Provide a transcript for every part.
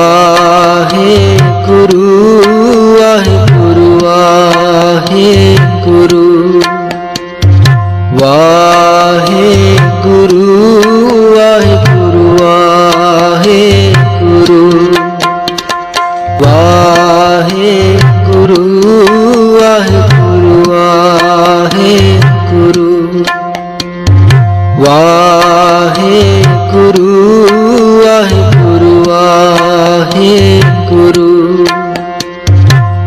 ਵਾਹਿਗੁਰੂ।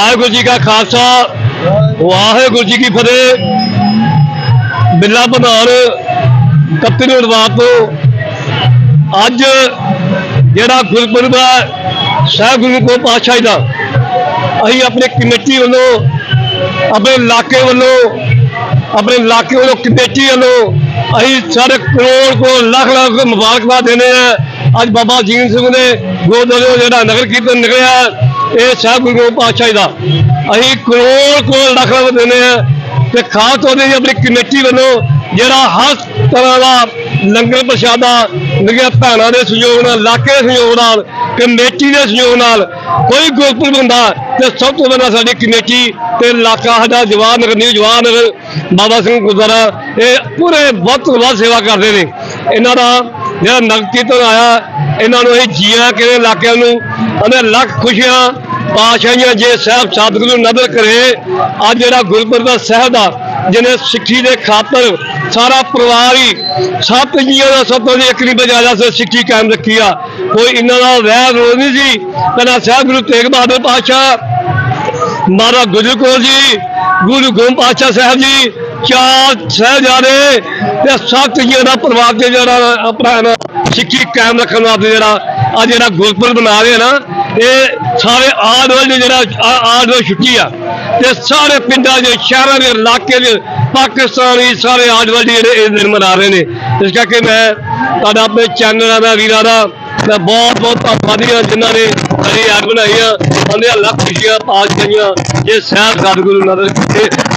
ਵਾਹਿਗੁਰੂ ਜੀ ਕਾ ਖਾਲਸਾ ਵਾਹਿਗੁਰੂ ਜੀ ਕੀ ਫਤਿਹ ਬਿੱਲਾ ਬਨਾਨ ਕੱਤੀ ਨੂੰ ਅਨਵਾਦ ਤੋਂ ਅੱਜ ਜਿਹੜਾ ਗੁਰਪੁਰਬ ਹੈ ਸਾਹਿਬ ਗੁਰੂ ਕੋ ਪਾਤਸ਼ਾਹੀ ਦਾ ਅਸੀਂ ਆਪਣੀ ਕਮੇਟੀ ਵੱਲੋਂ ਆਪਣੇ ਇਲਾਕੇ ਵੱਲੋਂ ਆਪਣੇ ਇਲਾਕੇ ਵੱਲੋਂ ਕਮੇਟੀ ਵੱਲੋਂ ਅਸੀਂ ਸਾਰੇ ਕਰੋੜ ਕੋ ਲੱਖ ਲੱਖ ਮੁਬਾਰਕਬਾਦ ਦਿੰਦੇ ਆ ਅੱਜ ਬਾਬਾ ਜੀਵਨ ਸਿੰਘ ਦੇ ਗੋਦਰੇ ਜਿਹੜਾ ਨਗਰ ਕੀਰਤਨ ਨਿਕਲਿਆ ਇਹ ਸਾਹਿਬ ਗੁਰੂ ਗੋਬਿੰਦ ਪਾਤਸ਼ਾਹ ਜੀ ਦਾ। ਅਸੀਂ ਕਰੋੜ ਕਰੋੜ ਲੱਖ ਲੱਖ ਦਿੰਦੇ ਆ ਤੇ ਖਾਸ ਤੌਰ ਤੇ ਆਪਣੀ ਕਮੇਟੀ ਵੱਲੋਂ ਜਿਹੜਾ ਹਰ ਤਰ੍ਹਾਂ ਦਾ ਲੰਗਰ ਪ੍ਰਸ਼ਾਦਾ ਨਿਗਿਆ ਭੈਣਾਂ ਦੇ ਸਹਿਯੋਗ ਨਾਲ, ਇਲਾਕੇ ਦੇ ਸਹਿਯੋਗ ਨਾਲ, ਕਮੇਟੀ ਦੇ ਸਹਿਯੋਗ ਨਾਲ ਕੋਈ ਗੁਰਪੁਰਬ ਹੁੰਦਾ ਤੇ ਸਭ ਤੋਂ ਪਹਿਲਾਂ ਸਾਡੀ ਕਮੇਟੀ ਤੇ ਇਲਾਕਾ ਸਾਡਾ ਜਵਾਨ ਨਗਰ, ਨਿਊ ਜਵਾਹਰ ਬਾਬਾ ਸਿੰਘ ਗੁਰਦੁਆਰਾ, ਇਹ ਪੂਰੇ ਵੱਧ ਤੋਂ ਵੱਧ ਸੇਵਾ ਕਰਦੇ ਨੇ। ਇਹਨਾਂ ਦਾ ਜਿਹੜਾ ਨਗਰ ਤੋਂ ਆਇਆ, ਇਹਨਾਂ ਨੂੰ ਇਹ ਜੀਆਂ ਕਿਹੜੇ ਇਲਾਕਿਆਂ ਨੂੰ? ਉਹਨੇ ਲੱਖ ਖੁਸ਼ੀਆਂ ਪਾਸ਼ਾਹੀਆਂ ਜੇ ਸਾਹਿਬ ਸਤਿਗੁਰੂ ਨਦਰ ਕਰੇ, ਅੱਜ ਜਿਹੜਾ ਗੁਰਪੁਰਬ ਸਾਹਿਬ ਦਾ ਜਿਹਨੇ ਸਿੱਖੀ ਦੇ ਖਾਤਰ ਸਾਰਾ ਪਰਿਵਾਰ ਹੀ ਸੱਤ ਜੀਆਂ ਦਾ ਸਭ ਤੋਂ ਇੱਕ ਬਜਾਇਆ ਸੇ, ਸਿੱਖੀ ਕਾਇਮ ਰੱਖੀ ਆ। ਕੋਈ ਇਹਨਾਂ ਦਾ ਵੈਰ ਰੋਜ਼ ਨਹੀਂ ਸੀ। ਪਹਿਲਾਂ ਸਾਹਿਬ ਗੁਰੂ ਤੇਗ ਬਹਾਦਰ ਪਾਤਸ਼ਾਹ, ਮਹਾਰਾਜ ਗੁਜਰ ਕੌਰ ਜੀ, ਗੁਰੂ ਗੋਬਿੰਦ ਪਾਤਸ਼ਾਹ ਸਾਹਿਬ ਜੀ ਚਾਰ ਸਾਹਿਬਜ਼ਾਦੇ ਤੇ ਸੱਤ ਜਿਹੜਾ ਪਰਿਵਾਰ ਤੇ ਜਿਹੜਾ ਆਪਣਾ ਸਿੱਖੀ ਕਾਇਮ ਰੱਖਣ ਵਾਸਤੇ ਜਿਹੜਾ ਆ ਜਿਹੜਾ ਗੁਰਪੁਰਬ ਮਨਾ ਰਹੇ ਨਾ, ਇਹ ਸਾਰੇ ਆਦ ਵਾਲੇ ਜਿਹੜਾ ਆਦ ਵੱਲ ਛੁੱਟੀ ਆ। ਤੇ ਸਾਰੇ ਪਿੰਡਾਂ ਦੇ, ਸ਼ਹਿਰਾਂ ਦੇ, ਇਲਾਕੇ ਦੇ, ਪਾਕਿਸਤਾਨੀ ਸਾਰੇ ਆਦ ਵਾਲੇ ਜਿਹੜੇ ਇਹ ਦਿਨ ਮਨਾ ਰਹੇ ਨੇ। ਇਸ ਕਰਕੇ ਮੈਂ ਤੁਹਾਡਾ ਆਪਣੇ ਚੈਨਲਾਂ ਦਾ, ਵੀਰਾਂ ਦਾ ਮੈਂ ਬਹੁਤ ਬਹੁਤ ਧੰਨਵਾਦੀ ਹਾਂ ਜਿਨ੍ਹਾਂ ਨੇ ਸਾਡੀ ਯਾਦ ਬਣਾਈ ਆ। ਉਹਦੇ ਲੱਖ ਖੁਸ਼ੀਆਂ ਪਾਸ ਗਈਆਂ ਜੇ ਸਾਹਿਬ ਸਤਿਗੁਰੂ ਨਦਰ